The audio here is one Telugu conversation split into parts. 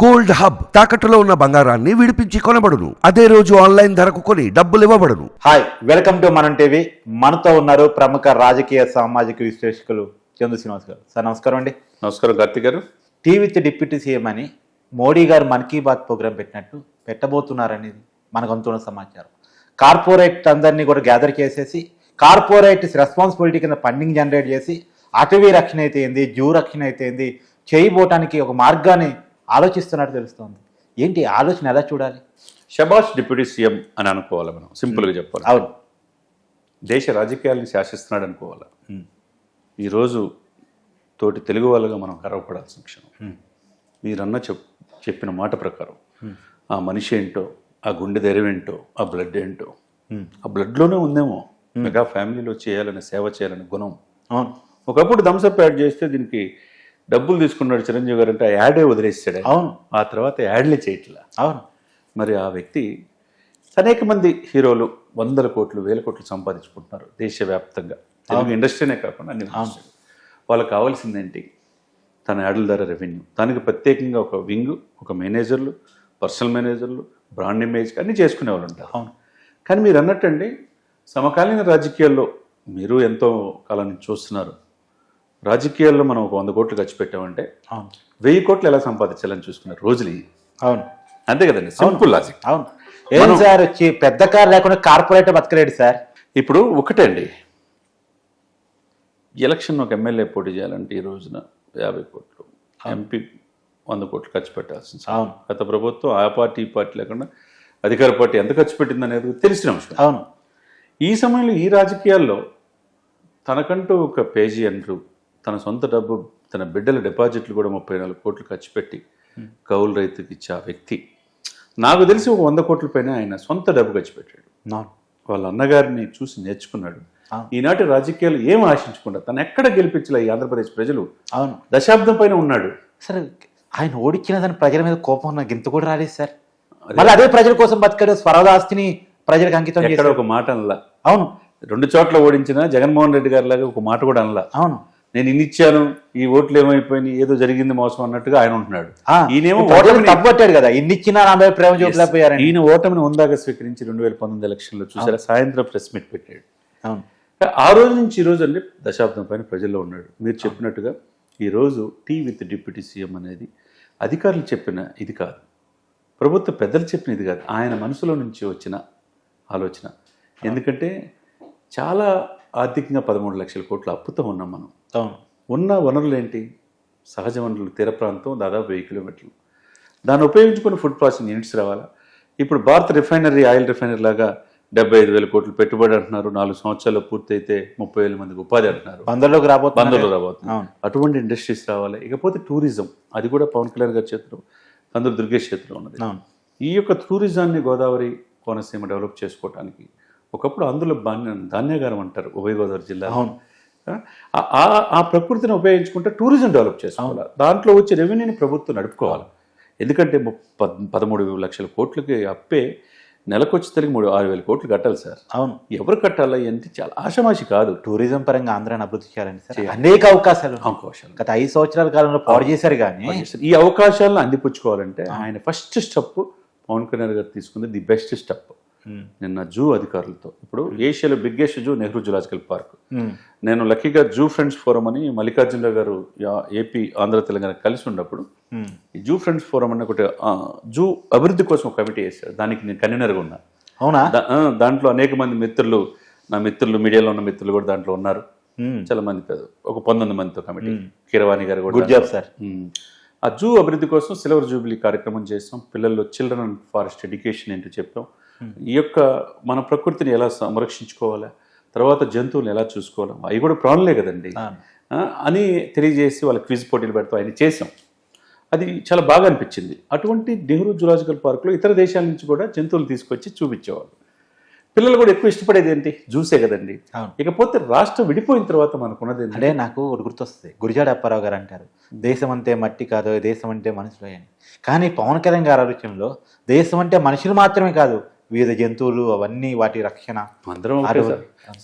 గోల్డ్ హబ్ తాకట్టులో ఉన్న బంగారాన్ని విడిపించి కొనబడును. అదే రోజు ఆన్లైన్ ధరకు కొని డబ్బులు ఇవ్వబడును. Hi welcome to Manam TV మనతో ఉన్నారు ప్రముఖ రాజకీయ సామాజిక విశ్లేషకులు చందు శ్రీనివాస్ గారు. సార్ నమస్కారం అండి. నమస్కారం కార్తీక్ గారు. టీ విత్ డిప్యూటీ సీఎం అని మోడీ గారు మన్ కీ బాత్ ప్రోగ్రాం పెట్టినట్టు పెట్టబోతున్నారనేది మనకు అందుతున్న సమాచారం. కార్పొరేట్ అందరినీ కూడా గ్యాదర్ చేసేసి కార్పొరేట్ రెస్పాన్సిబిలిటీ కింద ఫండింగ్ జనరేట్ చేసి అటవీ రక్షణ అయితే ఏంది జూ రక్షణ అయితే ఏంది చేయబోటానికి ఒక మార్గాన్ని ఆలోచిస్తున్నట్టు తెలుస్తోంది. ఏంటి ఆలోచన ఎలా చూడాలి? షబాష్ డిప్యూటీ సీఎం అని అనుకోవాలి మనం. సింపుల్గా చెప్పాలి అవును. దేశ రాజకీయాలను శాసిస్తున్నాడు అనుకోవాలి? ఈరోజు తోటి తెలుగు వాళ్ళగా మనం గర్వపడాల్సిన క్షణం. మీరన్న చెప్ చెప్పిన మాట ప్రకారం ఆ మనిషి ఏంటో ఆ గుండె ధైర్యం ఏంటో ఆ బ్లడ్ ఏంటో ఆ బ్లడ్లోనే ఉందేమో. మెగా ఫ్యామిలీలో చేయాలని సేవ చేయాలని గుణం. ఒకప్పుడు థమ్స్అప్ యాడ్ చేస్తే దీనికి డబ్బులు తీసుకున్నాడు చిరంజీవి గారు అంటే ఆ యాడే వదిలేసాడు. అవును. ఆ తర్వాత యాడ్లే చేయట్లా. అవును. మరి ఆ వ్యక్తి అనేక మంది హీరోలు వందల కోట్లు వేల కోట్లు సంపాదించుకుంటున్నారు దేశవ్యాప్తంగా. తెలుగు ఇండస్ట్రీనే కాకుండా అన్ని వాళ్ళకి కావాల్సిందేంటి? తన యాడ్ల ద్వారా రెవెన్యూ. దానికి ప్రత్యేకంగా ఒక వింగ్ ఒక మేనేజర్లు పర్సనల్ మేనేజర్లు బ్రాండ్ ఇమేజ్ అన్నీ చేసుకునే వాళ్ళు ఉంటారు. అవును. కానీ మీరు అన్నట్టండి సమకాలీన రాజకీయాల్లో మీరు ఎంతో కాలం నుంచి చూస్తున్నారు. రాజకీయాల్లో మనం ఒక వంద కోట్లు ఖర్చు పెట్టామంటే వెయ్యి కోట్లు ఎలా సంపాదించాలని చూసుకున్నారు? రోజులు. అవును. అంతే కదండి. సింపుల్ లాజిక్ అవును. ఏం సార్ వచ్చి పెద్ద కార్ లేకుండా కార్పొరేట్ బతకలేడు సార్? ఇప్పుడు ఒకటే అండి. ఎలక్షన్ ఒక ఎమ్మెల్యే పోటీ చేయాలంటే ఈ రోజున యాభై కోట్లు ఎంపీ వంద కోట్లు ఖర్చు పెట్టాల్సింది అవును. గత ప్రభుత్వం ఆ పార్టీ ఈ పార్టీ లేకుండా అధికార పార్టీ ఎంత ఖర్చు పెట్టింది అనేది తెలిసిన అంశం అవును. ఈ సమయంలో ఈ రాజకీయాల్లో తనకంటూ ఒక పేజీ అంటూ తన సొంత డబ్బు తన బిడ్డల డిపాజిట్లు కూడా ముప్పై నాలుగు కోట్లు ఖర్చు పెట్టి కౌలు రైతుకి ఇచ్చే ఆ వ్యక్తి నాకు తెలిసి ఒక వంద కోట్ల పైన ఆయన సొంత డబ్బు ఖర్చు పెట్టాడు. వాళ్ళ అన్నగారిని చూసి నేర్చుకున్నాడు. ఈనాటి రాజకీయాలు ఏం ఆశించకుండా తను ఎక్కడ గెలిపించలే ఈ ఆంధ్రప్రదేశ్ ప్రజలు? అవును. దశాబ్దం పైన ఉన్నాడు. సార్ ఆయన ఓడించిన దాని ప్రజల మీద కోపం నాకు ఇంత కూడా రాలేదు సార్. మళ్ళీ అదే ప్రజల కోసం బతికాడు స్వరదాస్తిని ప్రజలకు అంకితం ఎక్కడ ఒక మాట అనలా? అవును. రెండు చోట్ల ఓడించిన జగన్మోహన్ రెడ్డి గారి లాగా ఒక మాట కూడా అనలా? అవును. నేను ఇన్ని ఇచ్చాను ఈ ఓట్లు ఏమైపోయినాయి ఏదో జరిగింది మోసం అన్నట్టుగా ఆయన ఉంటున్నాడు. ఈయనేమో తప్పట్టాడు కదా ఇన్ని ఇచ్చినా మీద ప్రేమ చూపలేకపోయారని ఈయన ఓటమిని ఉందాక స్వీకరించి రెండు వేల పంతొమ్మిది ఎలక్షన్లో చూసారా? సాయంత్రం ప్రెస్ మీట్ పెట్టాడు. అవును. ఆ రోజు నుంచి ఈ రోజు అంటే దశాబ్దం పైన ప్రజల్లో ఉన్నాడు. మీరు చెప్పినట్టుగా ఈ రోజు టీ విత్ డిప్యూటీ సీఎం అనేది అధికారులు చెప్పిన ఇది కాదు. ప్రభుత్వ పెద్దలు చెప్పిన ఇది కాదు. ఆయన మనసులో నుంచి వచ్చిన ఆలోచన. ఎందుకంటే చాలా ఆర్థికంగా పదమూడు లక్షల కోట్ల అప్పుతో ఉన్నాం మనం. అవును. ఉన్న వనరులు ఏంటి సహజ వనరులు తీర ప్రాంతం దాదాపు వెయ్యి కిలోమీటర్లు. దాన్ని ఉపయోగించుకుని ఫుడ్ ప్రాసెసింగ్ యూనిట్స్ రావాలా? ఇప్పుడు భారత్ రిఫైనరీ ఆయిల్ రిఫైనరీ లాగా డెబ్బై ఐదు వేల కోట్లు పెట్టుబడి అంటున్నారు. నాలుగు సంవత్సరాల్లో పూర్తయితే ముప్పై వేల మందికి ఉపాధి అంటున్నారు. బందర్లోకి రాబోతున్నారు బంధువులు రాబోతుంది అటువంటి ఇండస్ట్రీస్ రావాలి. ఇకపోతే టూరిజం అది కూడా పవన్ కళ్యాణ్ గారి చేతిలో కందులు దుర్గేష్ చేతిలో ఉన్నది. ఈ యొక్క టూరిజాన్ని గోదావరి కోనసీమ డెవలప్ చేసుకోవడానికి ఒకప్పుడు అందులో ధాన్య ధాన్యాగారం అంటారు ఉభయ గోదావరి జిల్లా. అవును. ఆ- ప్రకృతిని ఉపయోగించుకుంటే టూరిజం డెవలప్ చేసుకోవాలి. దాంట్లో వచ్చే రెవెన్యూని ప్రభుత్వం నడుపుకోవాలి. ఎందుకంటే పదమూడు లక్షల కోట్లకి అప్పే నెలకు వచ్చి తిరిగి మూడు ఆరు వేల కోట్లు కట్టాలి సార్. అవును. ఎవరు కట్టాలి అంటే చాలా ఆషమాషి కాదు. టూరిజం పరంగా ఆంధ్రాని అభివృద్ధి చేయాలండి సార్. అనేక అవకాశాలు. అవకాశాలు. గత ఐదు సంవత్సరాల కాలంలో పాడు చేశారు కానీ ఈ అవకాశాలను అందిపుచ్చుకోవాలంటే ఆయన ఫస్ట్ స్టెప్ పవన్ కళ్యాణ్ గారు తీసుకుంది ది బెస్ట్ స్టెప్. నిన్న జూ అధికారులతో. ఇప్పుడు ఏషియాలో biggest zoo Nehru zoological park. నేను లక్కీగా జూ ఫ్రెండ్స్ ఫోరం అని మల్లికార్జునరావు గారు ఏపీ ఆంధ్ర తెలంగాణ కలిసి ఉన్నప్పుడు జూ ఫ్రెండ్స్ ఫోరం అని ఒకటి జూ అభివృద్ధి కోసం ఒక కమిటీ వేశారు. దానికి నేను కన్వీనర్గా ఉన్నా. అవునా? దాంట్లో అనేక మంది మిత్రులు నా మిత్రులు మీడియాలో ఉన్న మిత్రులు కూడా దాంట్లో ఉన్నారు. చాలా మంది ఒక పంతొమ్మిది మందితో కమిటీ. కీరవాణి గారు కూడా గుడ్ జాబ్ సార్. ఆ జూ అభివృద్ధి కోసం సిల్వర్ జూబ్లీ కార్యక్రమం చేస్తాం పిల్లల్లో చిల్డ్రన్ అండ్ ఫారెస్ట్ ఎడ్యుకేషన్ ఏంటో చెప్పాం. ఈ యొక్క మన ప్రకృతిని ఎలా సంరక్షించుకోవాలా? తర్వాత జంతువులు ఎలా చూసుకోవాలి? అవి కూడా ప్రాణులే కదండి. అని తెలియజేసి వాళ్ళ క్విజ్ పోటీలు పెడతాం ఆయన చేసాం అది చాలా బాగా అనిపించింది. అటువంటి నెహ్రూ జులాజికల్ పార్క్లో ఇతర దేశాల నుంచి కూడా జంతువులు తీసుకొచ్చి చూపించేవాళ్ళు. పిల్లలు కూడా ఎక్కువ ఇష్టపడేది ఏంటి? జ్యూసే కదండి. ఇకపోతే రాష్ట్రం విడిపోయిన తర్వాత మనకున్నది అంటే నాకు ఒకటి గుర్తొస్తుంది. గురిజాడ అప్పారావు గారు అంటారు. దేశం అంటే మట్టి కాదు దేశం అంటే మనుషులు అని. కానీ పవన్ కళ్యాణ్ గారి ఆలోచనలో దేశం అంటే మనుషులు మాత్రమే కాదు వివిధ జంతువులు అవన్నీ వాటి రక్షణ. అందరం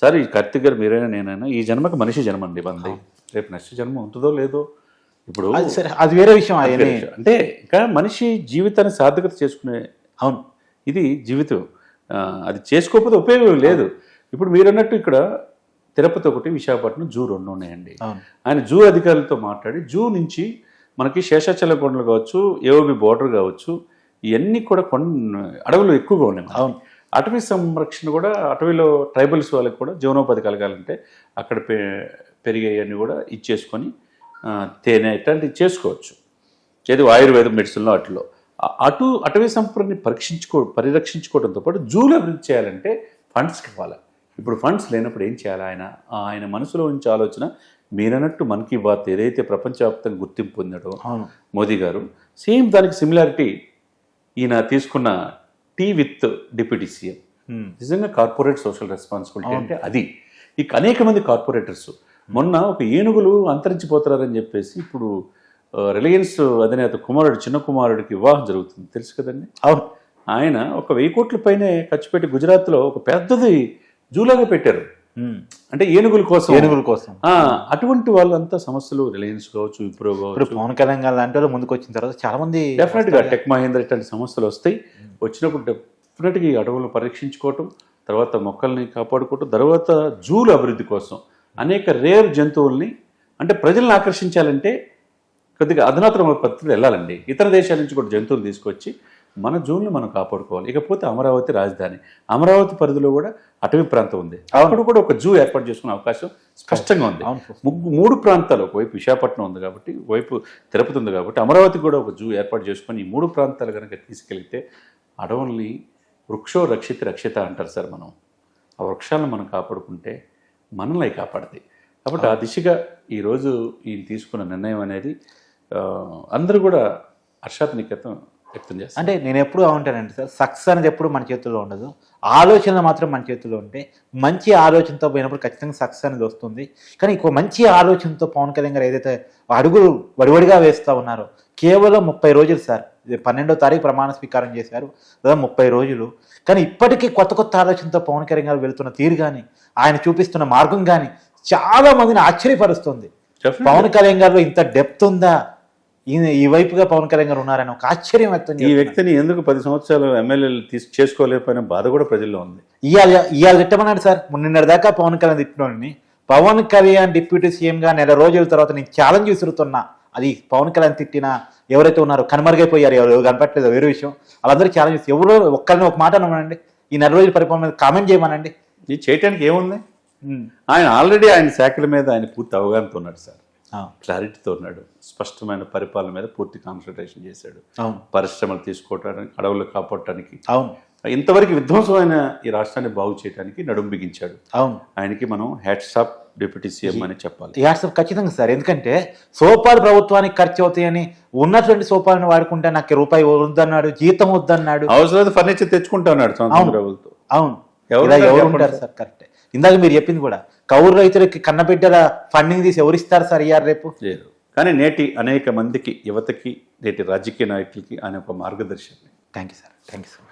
సార్. ఈ కార్తిక్ గారు మీరైనా నేనైనా ఈ జన్మకి మనిషి జన్మ అండి మంది రేపు నెక్స్ట్ జన్మ ఉంటుందో లేదో ఇప్పుడు అది సరే అది వేరే విషయం అంటే ఇంకా మనిషి జీవితాన్ని సార్థకత చేసుకునే అవును. ఇది జీవితం. అది చేసుకోకపోతే ఉపయోగం లేదు. ఇప్పుడు మీరు అన్నట్టు ఇక్కడ తిరుపతి ఒకటి విశాఖపట్నం జూ రెండు ఉన్నాయండి. ఆయన జూ అధికారులతో మాట్లాడి జూ నుంచి మనకి శేషాచల కొండలు కావచ్చు ఏఓబి బోర్డర్ కావచ్చు ఇవన్నీ కూడా కొండ అడవులు ఎక్కువగా ఉన్నాయి మనకి. అవును. అటవీ సంరక్షణ కూడా అటవీలో ట్రైబల్స్ వాళ్ళకి కూడా జీవనోపాధి కలగాలంటే అక్కడ పె పెరిగేవన్నీ కూడా ఇచ్చేసుకొని తేనె ఇట్లాంటివి చేసుకోవచ్చు. ఏది ఆయుర్వేద మెడిసిన్లో అటులో అటు అటవీ సంపదని పరీక్షించుకో పరిరక్షించుకోవడంతో పాటు జూలు అభివృద్ధి చేయాలంటే ఫండ్స్ కావాలి. ఇప్పుడు ఫండ్స్ లేనప్పుడు ఏం చేయాలి ఆయన? ఆయన మనసులో ఉంచే ఆలోచన మీరన్నట్టు మన్ కీ బాత్ ఏదైతే ప్రపంచవ్యాప్తంగా గుర్తింపు పొందాడో మోదీ గారు సేమ్ దానికి సిమిలారిటీ ఈయన తీసుకున్న టీ విత్ డిప్యూటీ సీఎం. నిజంగా కార్పొరేట్ సోషల్ రెస్పాన్సిబిలిటీ అంటే అది. ఇక అనేక మంది కార్పొరేటర్స్. మొన్న ఒక ఏనుగులు అంతరించిపోతారని చెప్పేసి ఇప్పుడు రిలయన్స్ అధినేత కుమారుడు చిన్న కుమారుడికి వివాహం జరుగుతుంది. తెలుసు కదండి? అవును. ఆయన ఒక వెయ్యి కోట్ల పైనే ఖర్చు పెట్టి గుజరాత్లో ఒక పెద్దది జూలాగా పెట్టారు. అంటే ఏనుగుల కోసం. ఏనుగుల కోసం. అటువంటి వాళ్ళంతా సమస్యలు రిలయన్స్ కావచ్చు విప్రో ఇప్పుడు కావచ్చు పవన్ కళ్యాణ్ గారు లాంటి వాళ్ళు ముందుకు వచ్చిన తర్వాత చాలా మంది డెఫినెట్గా టెక్ మహేంద్ర ఇట్లాంటి సమస్యలు వస్తాయి. వచ్చినప్పుడు డెఫినెట్గా ఈ అడవులను పరీక్షించుకోవటం తర్వాత మొక్కల్ని కాపాడుకోవటం తర్వాత జూలు అభివృద్ధి కోసం అనేక రేర్ జంతువుల్ని అంటే ప్రజలను ఆకర్షించాలంటే కొద్దిగా అధునాతన పద్ధతిలో వెళ్ళాలండి. ఇతర దేశాల నుంచి కూడా జంతువులు తీసుకొచ్చి మన జూన్లు మనం కాపాడుకోవాలి. ఇకపోతే అమరావతి రాజధాని. అమరావతి పరిధిలో కూడా అటవీ ప్రాంతం ఉంది. అక్కడ కూడా ఒక జూ ఏర్పాటు చేసుకునే అవకాశం స్పష్టంగా ఉంది. మూడు ప్రాంతాలు ఒకవైపు విశాఖపట్నం ఉంది కాబట్టి ఒకవైపు తిరుపతి ఉంది కాబట్టి అమరావతి కూడా ఒక జూ ఏర్పాటు చేసుకొని ఈ మూడు ప్రాంతాలు కనుక తీసుకెళ్తే అడవుల్ని వృక్షో రక్షిత రక్షిత అంటారు సార్ మనం. ఆ వృక్షాలను మనం కాపాడుకుంటే మనల్ని అవి కాపాడతాయి. కాబట్టి ఆ దిశగా ఈరోజు ఈయన తీసుకున్న నిర్ణయం అనేది అందరూ కూడా హర్షాత్మికత వ్యక్తం చేస్తారు అంటే నేను ఎప్పుడు ఉంటానండి సార్. సక్సెస్ అనేది ఎప్పుడు మన చేతుల్లో ఉండదు. ఆలోచన మాత్రం మన చేతుల్లో ఉంటే మంచి ఆలోచనతో పోయినప్పుడు ఖచ్చితంగా సక్సెస్ అనేది వస్తుంది. కానీ ఇంకో మంచి ఆలోచనతో పవన్ కళ్యాణ్ గారు ఏదైతే అడుగులు వడివడిగా వేస్తూ ఉన్నారో కేవలం ముప్పై రోజులు సార్. పన్నెండో తారీఖు ప్రమాణ స్వీకారం చేశారు. దాదాపు ముప్పై రోజులు. కానీ ఇప్పటికీ కొత్త కొత్త ఆలోచనతో పవన్ కళ్యాణ్ గారు వెళ్తున్న తీరు కానీ ఆయన చూపిస్తున్న మార్గం కానీ చాలా మందిని ఆశ్చర్యపరుస్తుంది. పవన్ కళ్యాణ్ గారిలో ఇంత డెప్త్ ఉందా? ఈయన ఈ వైపుగా పవన్ కళ్యాణ్ గారు ఉన్నారని ఒక ఆశ్చర్యం వ్యక్తం ఈ. వ్యక్తిని ఎందుకు పది సంవత్సరాలు ఎమ్మెల్యేలు తీసు చేసుకోలేకపోయిన బాధ కూడా ప్రజల్లో ఉంది. ఇవాళ ఇవాళ తిట్టమన్నాడు సార్. నిన్నటి దాకా పవన్ కళ్యాణ్ తిట్టినోడిని. పవన్ కళ్యాణ్ డిప్యూటీ సీఎం గా నెల రోజుల తర్వాత నేను ఛాలెంజ్ విసురుతున్నా. అది పవన్ కళ్యాణ్ తిట్టిన ఎవరైతే ఉన్నారో కనుమరుగైపోయారు. ఎవరు కనపట్లేదు వేరే విషయం. వాళ్ళందరూ ఛాలెంజ్ ఎవరో ఒక్కరిని ఒక మాట అనమనండి ఈ నెల రోజుల పరిపాలన మీద కామెంట్ చేయమనండి. ఇది చేయటానికి ఏముంది. ఆయన ఆల్రెడీ ఆయన శాఖల మీద ఆయన పూర్తి అవగాహనతో ఉన్నాడు సార్. క్లారిటీతో ఉన్నాడు. స్పష్టమైన పరిపాలన మీద పూర్తి కాన్సన్ట్రేషన్ చేశాడు. అవును. పరిశ్రమలు తీసుకోవటానికి అడవులు కాపాడటానికి. అవును. ఇంతవరకు విధ్వంసమైన ఈ రాష్ట్రాన్ని బాగు చేయడానికి నడుం బిగించాడు అవును. ఆయనకి మనం హ్యాట్సాప్ డిప్యూటీ సీఎం అని చెప్పాలి. ఈ వాట్సాప్ ఖచ్చితంగా సార్. ఎందుకంటే సోపాలు ప్రభుత్వానికి ఖర్చు అవుతాయని ఉన్నటువంటి సోపాలను వాడుకుంటే నాకు రూపాయి వద్దన్నాడు జీతం వద్దన్నాడు. అవసరం ఫర్నిచర్ తెచ్చుకుంటా ఉన్నాడు అవును. అవును. ఎవరు ఉంటారు సార్ కరెక్టే. ఇందాక మీరు చెప్పింది కూడా కౌరు రైతులకి కన్నబిడ్డల ఫండింగ్ తీసి ఎవరిస్తారు సార్ ఇయ్యారు రేపు? లేదు. కానీ నేటి అనేక మందికి యువతకి నేటి రాజకీయ నాయకులకి ఆయన ఒక మార్గదర్శకుడు. Thank you sir thank you so much